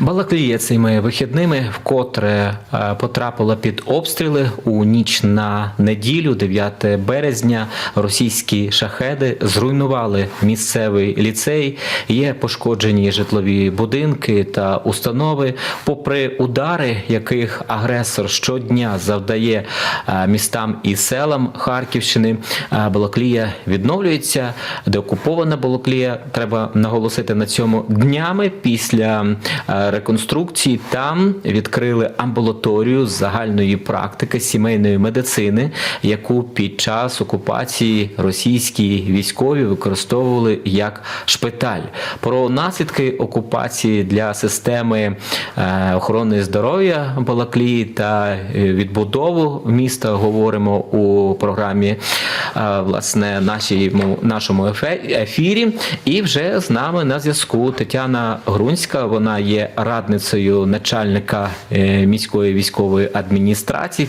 Балаклія цими вихідними вкотре е, потрапила під обстріли у ніч на неділю, 9 березня. Російські шахеди зруйнували місцевий ліцей. Є пошкоджені житлові будинки та установи. Попри удари, яких агресор щодня завдає е, містам і селам Харківщини, е, Балаклія відновлюється. Деокупована Балаклія, треба наголосити на цьому днями після реконструкції. Там відкрили амбулаторію загальної практики сімейної медицини, яку під час окупації російські військові використовували як шпиталь. Про наслідки окупації для системи е, охорони здоров'я Балаклії та е, відбудову міста говоримо у програмі е, власне нашій, нашому ефірі. І вже з нами на зв'язку Тетяна Грунська. Вона є радницею начальника е, міської військової адміністрації.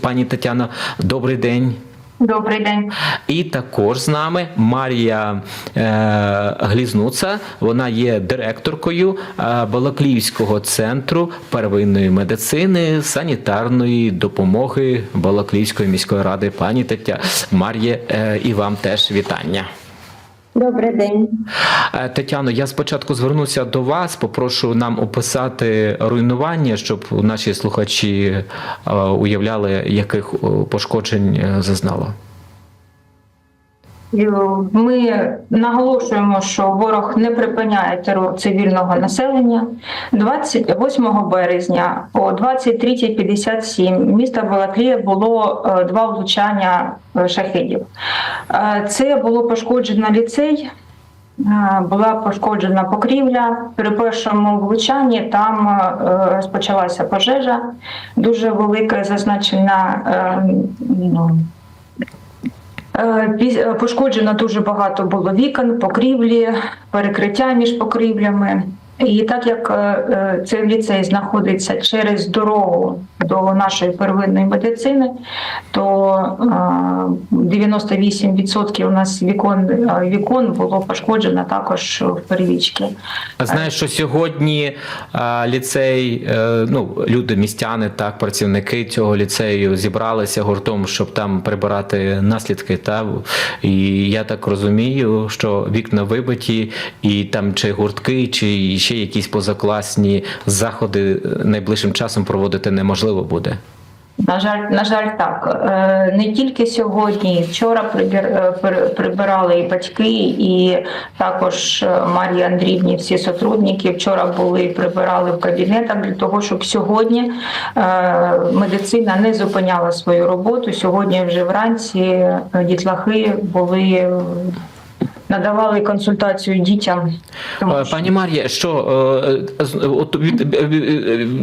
Пані Тетяно, добрий день. Добрий день. І також з нами Марія е, Глізнуца. Вона є директоркою е, Балаклівського центру первинної медицини, санітарної допомоги Балаклівської міської ради. Пані Тетя Марія, е, і вам теж вітання. Добрий день. Е, Тетяно, я спочатку звернуся до вас. Попрошу нам описати руйнування, щоб наші слухачі е, уявляли, яких е, пошкоджень зазнало. Ми наголошуємо, що ворог не припиняє терор цивільного населення. 28 березня о 23.57 міста Балаклія було е, два влучання е, шахедів. Е, Це було пошкоджено ліцей. е, Була пошкоджена покрівля. При першому влучанні там е, розпочалася пожежа, дуже велика, зазначена е, ну, Е, е, Пошкоджено дуже багато було вікон, покрівлі, перекриття між покрівлями. І так як е, е, цей ліцей знаходиться через дорогу до нашої первинної медицини, то е, 98% у нас вікон, вікон було пошкоджено також в первічки. Знаєш, що сьогодні ліцей, е, ну люди, містяни, так, працівники цього ліцею зібралися гуртом, щоб там прибирати наслідки. Та і я так розумію, що вікна вибиті, і там чи гуртки, чи ще якісь позакласні заходи найближчим часом проводити неможливо буде. На жаль, на жаль, так Е, не тільки сьогодні, вчора е, при- прибирали і батьки, і також е, Марії Андріївні, всі сотрудники вчора були прибирали в кабінетах для того, щоб сьогодні медицина не зупиняла свою роботу. Сьогодні вже вранці дітлахи були. Надавали консультацію дітям. Тому Е, Пані Марія, що е, з- от від, е,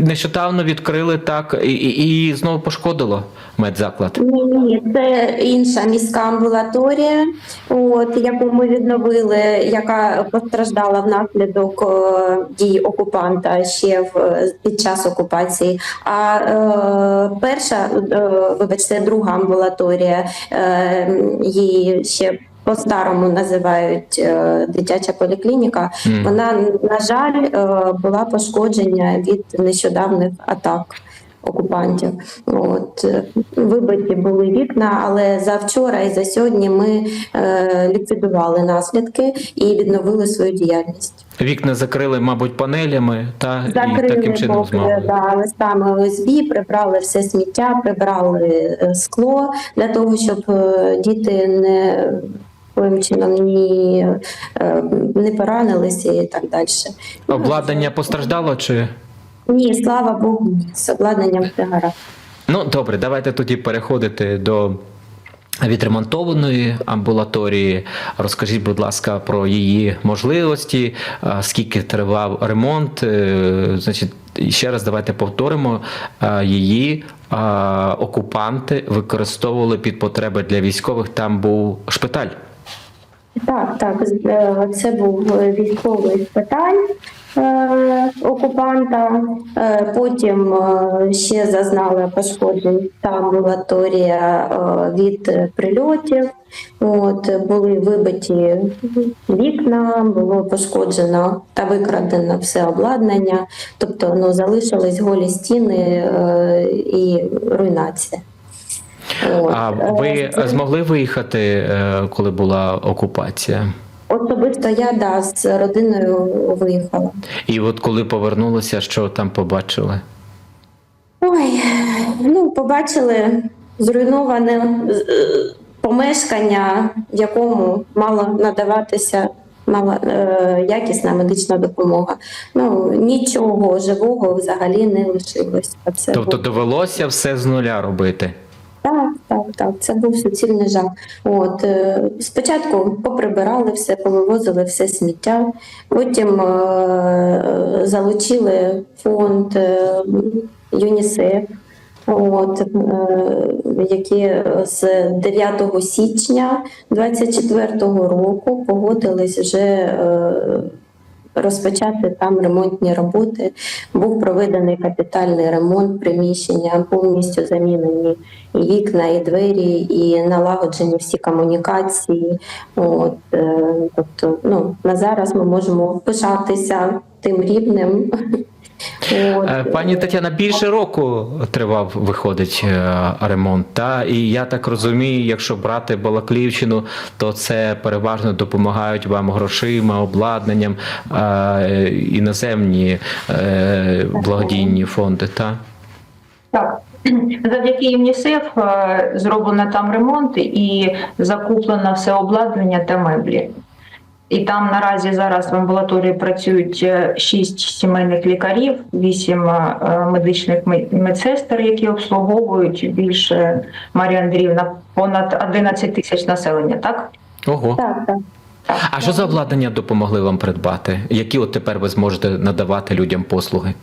нещодавно відкрили так і, і, і знову пошкодило медзаклад. Ні, ні, це інша міська амбулаторія, от яку ми відновили, яка постраждала внаслідок дій окупанта ще в під час окупації. А е, перша, е, вибачте, друга амбулаторія е, її ще. По-старому називають е, дитяча поліклініка. Мгм. Вона, на жаль, е, була пошкоджена від нещодавних атак окупантів. От е, вибиті були вікна, але за вчора і за сьогодні ми е, ліквідували наслідки і відновили свою діяльність. Вікна закрили, мабуть, панелями, та і таким чином змогли. да, листами ОСБ, прибрали все сміття, прибрали скло для того, щоб діти не яким чином ні е, не поранилися і так далі. Обладнання постраждало чи? Ні, слава Богу, з обладнанням все гаразд. Ну добре, давайте тоді переходити до. Відремонтованої амбулаторії, розкажіть, будь ласка, про її можливості, скільки тривав ремонт. Е, Значить, ще раз давайте повторимо, її окупанти використовували під потреби для військових. Там був шпиталь. Так, так, е, це був е, військовий шпиталь. е, окупанта. Потім ще зазнала пошкоджень та амбулаторія від прильотів. От були вибиті вікна, було пошкоджено та викрадено все обладнання. Тобто ну, залишились голі стіни і руйнація. А Е, ви змогли виїхати, е, коли була окупація? Особисто я да, з родиною виїхала. І от коли повернулися, що там побачили? Ой, ну побачили зруйноване е, помешкання, в якому мала надаватися мала е, якісна медична допомога. Ну нічого живого взагалі не лишилось. Це Тобто довелося все з нуля робити. Так, так, так. Це був суцільний жах. От е, спочатку поприбирали все, повивозили все сміття. Потім е, залучили фонд е, ЮНІСЕФ. От, е, які з 9 січня 24-го року погодились вже е, розпочати там ремонтні роботи. Був проведений капітальний ремонт приміщення, повністю замінені і вікна, і двері, і налагоджені всі комунікації. От, е, тобто, ну, на зараз ми можемо пишатися тим рівнем. От. Е, Пані Тетяна, більше року тривав, виходить е, ремонт. Та? І я так розумію, якщо брати Балаклівщину, то це переважно допомагають вам грошима, обладнанням, е, іноземні благодійні фонди. Та? Так. Завдяки ЮНІСЕФ зроблено там ремонт і закуплено все обладнання та меблі. І там наразі зараз в амбулаторії працюють е, шість сімейних лікарів, вісім е, медичних ме- медсестер, які обслуговують більше Марія Андріївна, понад 11 тисяч населення, так? Ого. Так, так. А що за обладнання допомогли вам придбати? Які от тепер ви зможете надавати людям послуги?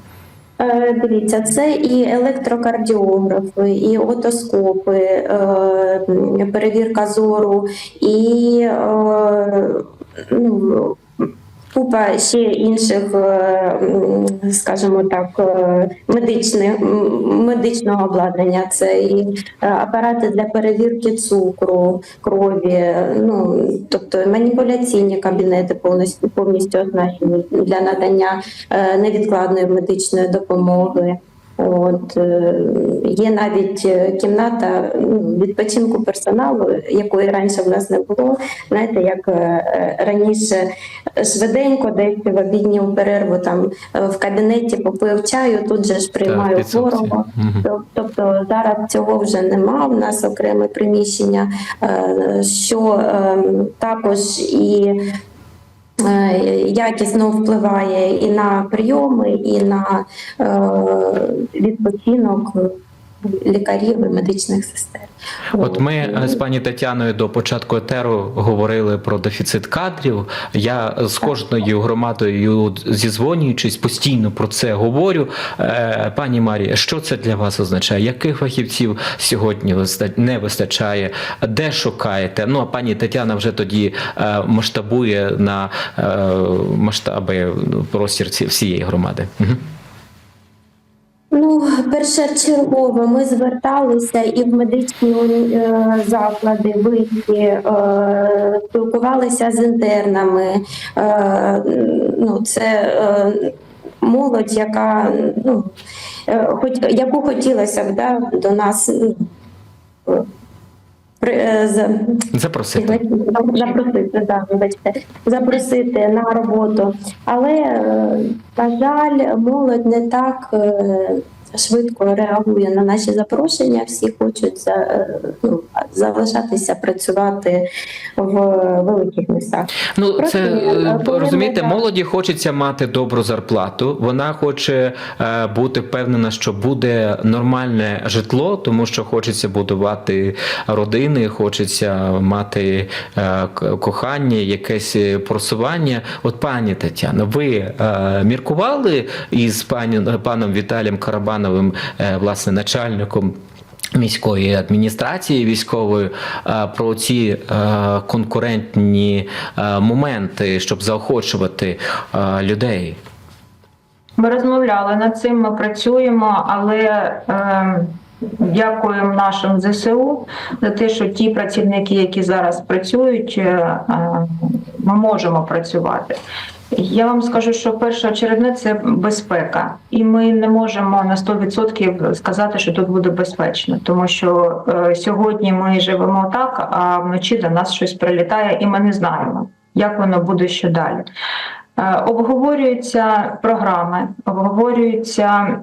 Е, Дивіться, це і електрокардіографи, і отоскопи, е, перевірка зору, і е, ну, купа ще інших, е, скажімо так, е, медичних, медичного обладнання. Це і е, апарати для перевірки цукру, крові, ну тобто маніпуляційні кабінети повністю повністю оснащені для надання невідкладної медичної допомоги. От е, є навіть е, кімната ну, відпочинку персоналу, якої раніше в нас не було. Знаєте, як е, раніше швиденько, десь в обідню перерву там в кабінеті попив чаю, тут же ж приймаю хворого. Тобто зараз цього вже нема. В нас окреме приміщення, що е, також і якісно впливає і на прийоми, і на е, відпочинок лікарів і медичних сестер. От ми е, з пані Тетяною до початку етеру говорили про дефіцит кадрів. Я з кожною громадою зізвонюючись, постійно про це говорю. Е, Пані Марія, що це для вас означає? Яких фахівців сьогодні не вистачає? Де шукаєте? Ну а пані Тетяна вже тоді е, масштабує на масштаби ну, простір всієї громади. Ну, першочергово ми зверталися і в медичні е, заклади, виші, е, спілкувалися з інтернами. Е, ну, це е, молодь, яка ну, е, хоч яку хотілося б да, до нас. е, е, Запросити. Запросити, да, запросити на роботу. Але, на жаль, молодь не так швидко реагує на наші запрошення. Всі хочуть за, е, ну, залишатися працювати в великих містах. Ну, Просто, це е, розумієте, молоді хочеться мати добру зарплату. Вона хоче е, бути впевнена, що буде нормальне житло, тому що хочеться будувати родини, хочеться мати е, кохання, якесь е, просування. От пані Тетяно, ви е, міркували із пані паном Віталієм Карабановим, е, власне, начальником. Міської адміністрації військової е, про ці е, конкурентні моменти, щоб заохочувати людей. Ми розмовляли над цим, ми працюємо, але дякуємо нашим ЗСУ за те, що ті працівники, які зараз працюють, ми можемо працювати. Я вам скажу, що першоочередне це безпека, і ми не можемо на 100% сказати, що тут буде безпечно, тому що е, сьогодні ми живемо так, а вночі до нас щось прилітає, і ми не знаємо, як воно буде ще далі. Е, Обговорюються програми, обговорюються,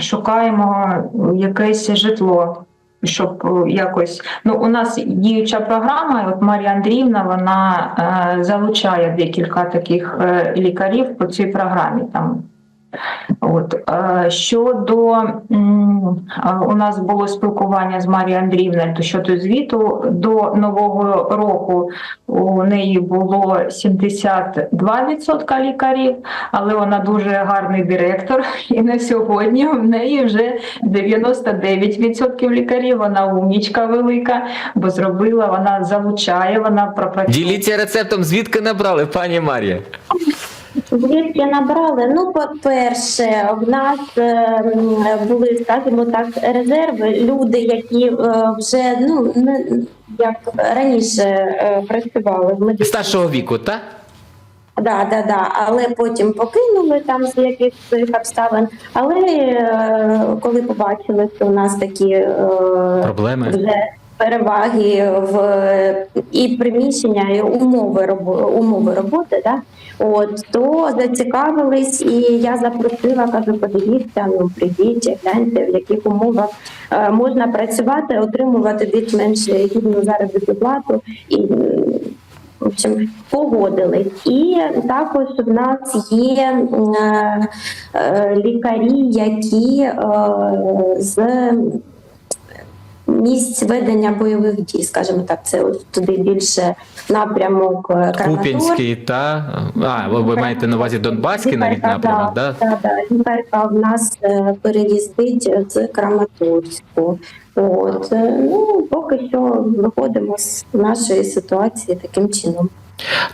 шукаємо якесь житло, щоб е, якось. Ну, у нас діюча програма, от Марія Андріївна вона е, залучає декілька таких е, лікарів по цій програмі. Там От щодо у нас було спілкування з Марією Андріївною то щодо звіту до нового року у неї було 72% лікарів, але вона дуже гарний директор. І на сьогодні в неї вже 99% лікарів. Вона умнічка велика, бо зробила, вона залучає, вона пропрацює. Діліться рецептом, звідки набрали, пані Марія? Звідки набрали? Ну, по-перше, в нас е, були, скажімо так, резерви, люди, які е, вже ну не як раніше е, працювали в медицині. Старшого віку, так? Да, да, да. Але потім покинули там з якихось обставин. Але е, коли побачили, що у нас такі Проблеми. вже переваги в і приміщення, і умови робо- умови роботи, да, от то зацікавились, і я запросила, кажу, подивіться, ну прийдіть, гляньте, в яких умовах е, можна працювати, отримувати більш-менш гідну заробітну плату і. В общем, погодились. І також в нас є е, е, лікарі, які е, з місць ведення бойових дій, скажімо так, це от туди більше напрямок е. Куп'янський та. А, ви, ви маєте на увазі Донбаський навіть напрямок, да, да? да, да. В нас е, переїздить з Краматорську. От е, ну поки що виходимо з нашої ситуації таким чином.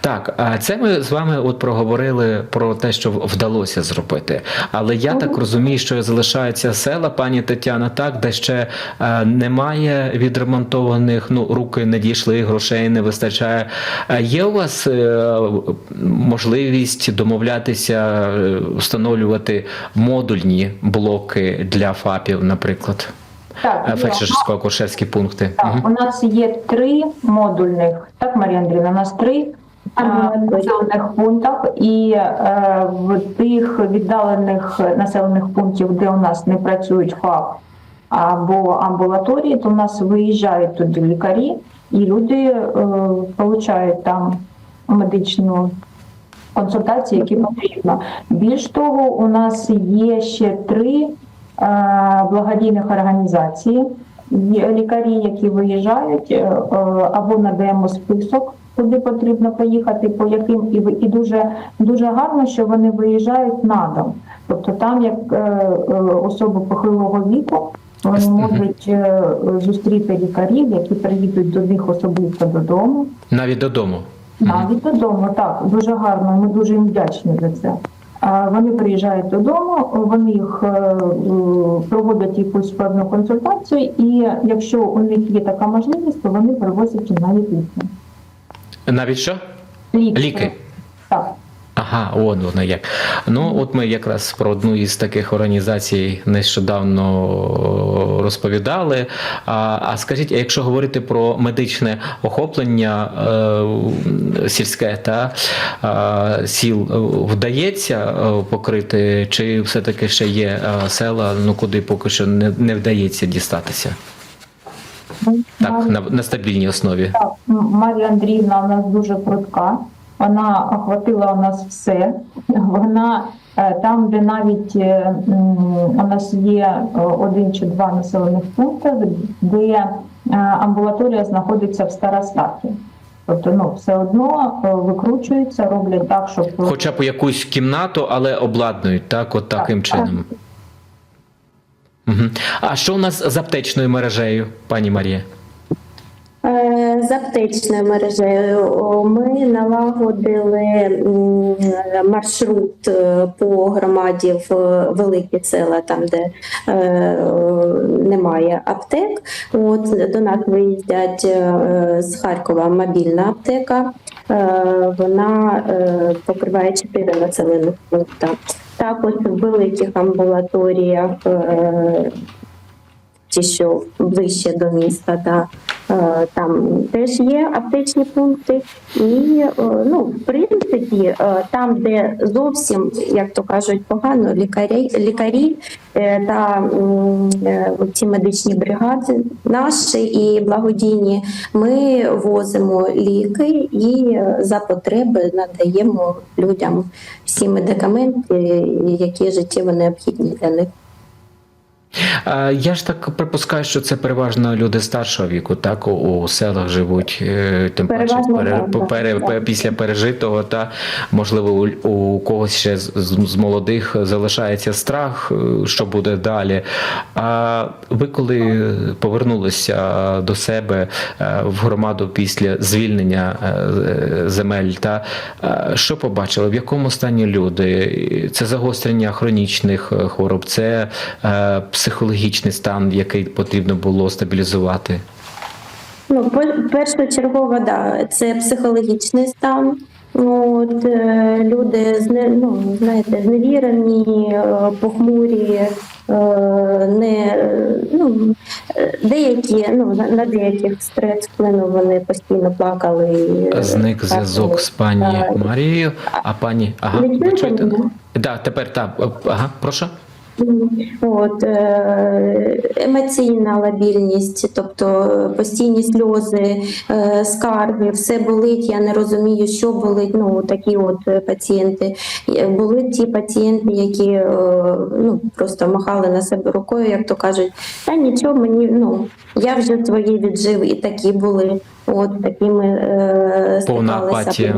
Так, це ми з вами от проговорили про те, що вдалося зробити. Але я так розумію, що залишаються села, пані Тетяна, так, де ще немає відремонтованих, ну руки не дійшли, грошей не вистачає. Є у вас е, можливість домовлятися, е, встановлювати модульні блоки для ФАПів, наприклад, Так, е, є. фельдшерсько-акушерські пункти? Так, Мгм. у нас є три модульних, так, Марія Андріївна, у нас три населених пунктах, і е, в тих віддалених населених пунктів, де у нас не працюють ФАП або амбулаторії, то у нас виїжджають туди лікарі, і люди е, получають там медичну консультації, які потрібно. Більш того, у нас є ще три благодійних організації. Є лікарі, які виїжджають, е, е, або надаємо список, куди потрібно поїхати, по яким і і дуже дуже гарно, що вони виїжджають на дом. Тобто там, як е, е, особи похилого віку, вони можуть е, зустріти лікарів, які приїдуть до них особисто додому. Навіть додому. Навіть додому, так, дуже гарно. Ми дуже їм вдячні за це. Вони приїжджають додому, вони їх е, проводять якусь певну консультацію, і якщо у них є така можливість, то вони привозять навіть ліки. Навіть що? Ліки. Ліки. Так. Ага, от воно як. Ну, от ми якраз про одну із таких організацій нещодавно розповідали. А, а скажіть, якщо говорити про медичне охоплення е, сільське та е, сіл, е, вдається е, покрити, чи все-таки ще є е, села, ну куди поки що не, не вдається дістатися? Так, на, на стабільній основі. Так, Марія Андріївна у нас дуже прудка. Вона охватила у нас все. Вона е, там, де навіть е, у нас є е, один чи два населених пункти, де амбулаторія знаходиться в Старостаті. Тобто, ну все одно викручуються, роблять так, щоб Хоча б якусь кімнату, але обладнують так, от таким Так, чином. Угу. А що у нас з аптечною мережею, пані Марія? Е, З аптечною мережею ми налагодили маршрут е, по громаді в великі села, там де е, немає аптек. От до нас виїздять е, з Харкова мобільна аптека. Е, Вона е, покриває чотири населених пункти. Також в великих амбулаторіях. е, ті, що ближче до міста, е, там теж є аптечні пункти. І е, ну, в принципі, е, там, де зовсім, як то кажуть, погано, лікарі, лікарі е, та е, ці медичні бригади наші і благодійні, ми возимо ліки і е, за потреби надаємо людям всі медикаменти, які життєво необхідні для них. Я ж так припускаю, що це переважно люди старшого віку, так у, селах живуть, е, тим паче пере, після пережитого, та можливо у, у когось ще з, з молодих залишається страх, е, що буде далі. А ви коли повернулися до себе е, в громаду після звільнення земель, та що побачили? В якому стані люди? Це загострення хронічних хвороб, це е, психологічний стан, який потрібно було стабілізувати. Ну, пер- першочергово, да, це психологічний стан. От, е, люди ну, знаєте, зневірені, е, похмурі, е, не, ну, деякі, ну, на, деяких стрес вплинув, вони постійно плакали. Зник зв'язок з пані. Марією, а пані. Ага, Ви чуєте? Да, тепер так. Ага, прошу. От, е, емоційна лабільність, тобто постійні сльози, е, скарги, все болить. Я не розумію, що болить. Ну такі от е, пацієнти. Е, Були ті пацієнти, які е, ну просто махали на себе рукою, як то кажуть, та нічого мені ну я вже свої віджив, і такі були. От такими е, Повна стикалися апатія.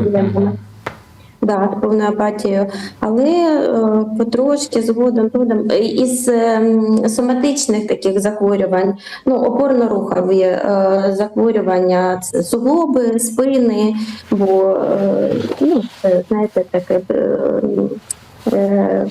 Да, з повною апатією, але е, потрошки згодом згодом е, із е, соматичних таких захворювань, ну опорно-рухові е, захворювання, суглоби, спини, бо е, ну, знаєте, таке. Е, е,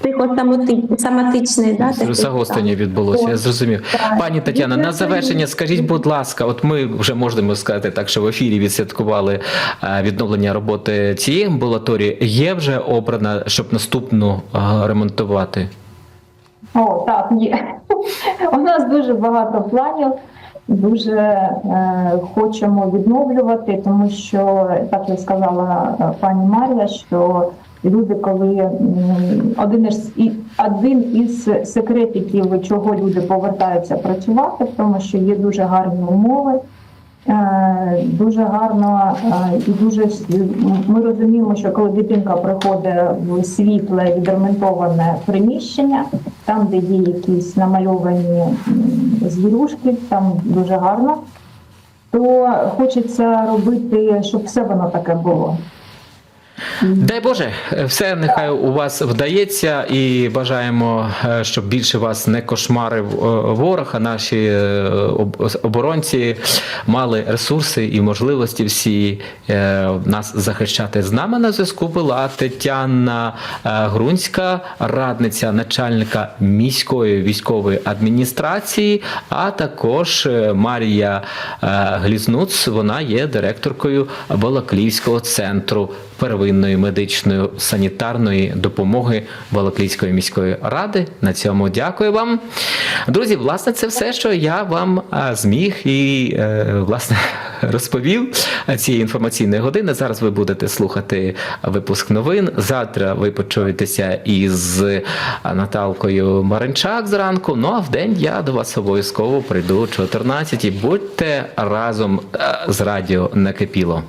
Психосоматичний, да, Загострення відбулося, я зрозумів. Так. Пані Тетяна, на завершення скажіть, будь ласка, от ми вже можемо сказати так, що в ефірі відсвяткували е, відновлення роботи цієї амбулаторії. Є вже обрана, щоб наступну е, ремонтувати? О, так, є. У нас дуже багато планів. Дуже е, хочемо відновлювати, тому що, так як сказала е, пані Марія, що люди, коли один із, один із секретиків, чого люди повертаються працювати, в тому, що є дуже гарні умови, Е, Дуже гарно е, і дуже ми розуміємо, що коли дитинка приходить в світле відремонтоване приміщення, там, де є якісь намальовані звірушки, там дуже гарно, то хочеться робити, щоб все воно таке було. Дай Боже, все нехай у вас вдається, і бажаємо, е, щоб більше вас не кошмарив е, ворог, а наші е, оборонці мали ресурси і можливості всі е, нас захищати. З нами на зв'язку була Тетяна е, Грунська, радниця начальника міської військової адміністрації, а також е, Марія е, Глізнуц. Вона є директоркою Балаклівського центру первинної медичної санітарної допомоги Балаклійської міської ради. На цьому дякую вам. Друзі, власне, це все, що я вам зміг і е, власне розповів цієї інформаційної години. Зараз ви будете слухати випуск новин. Завтра ви почуєтеся із Наталкою Маринчак зранку. Ну а в день я до вас обов'язково прийду о 14 Будьте разом е, з радіо накипіло.